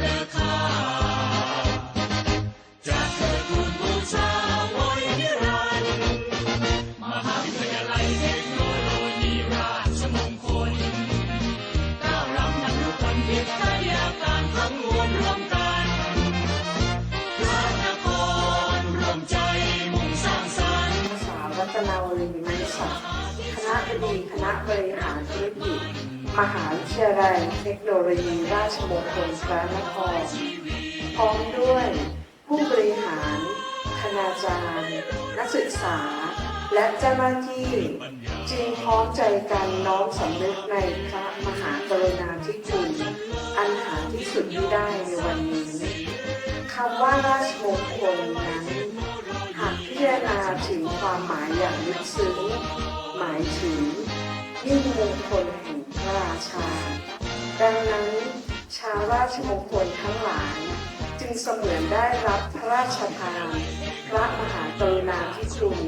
the นาวรีไม้สักคณะบดีคณะบริหารธุรกิจ มหาวิทยาลัยเทคโนโลยีราชมงคลพระนคร พร้อมด้วยผู้บริหาร คณาจารย์ นักศึกษา และเจ้าหน้าที่จึงพร้อมใจกันน้อมสำนึกในพระมหากรุณาธิคุณอันหาที่สุดมิได้ในวันนี้คำว่าราชมงคลนั้นหากพิจารณาถึง ความหมายอย่างลึกซึ้ง หมายถึงยิ่งมงคลแห่งพระราชา ดังนั้น ชาวราชมงคลทั้งหลาย จึงเสมือนได้รับพระราชทาน พระมหากรุณาธิคุณ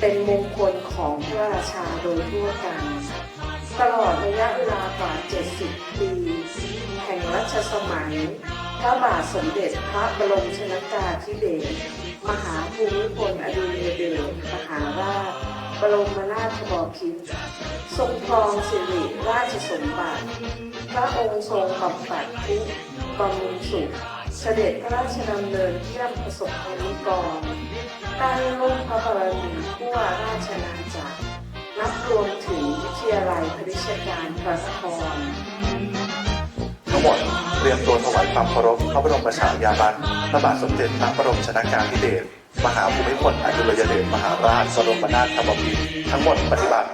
เป็นมงคลของพระราชาโดยทั่วกัน ตลอดระยะเวลากว่า 70 ปี แห่งรัชสมัย พระบาทสมเด็จพระบรมชนกาธิเบศรมหาภูมิพลอดุลยเดชมหาราชบรมนาถบพิตรทรงครองสิริราชสมบัติ พระองค์ทรงบำบัดทุกข์บำรุงสุข เสด็จพระราชดำเนินเยี่ยมประสบกนิกรใต้ร่มพระบารมีทั่วราชอาณาจักรนับรวมถึงวิทยาลัยพริชการพระนครทั้งหมด เตรียมตัวถวายความเคารพพระบรมฉายาลักษณ์พระบาทสมเด็จพระบรมชนกาธิเดศรมหาภูมิพลอดุลยเดชมหาราชสรมนาถบพิตรทั้งหมดปฏิบัติ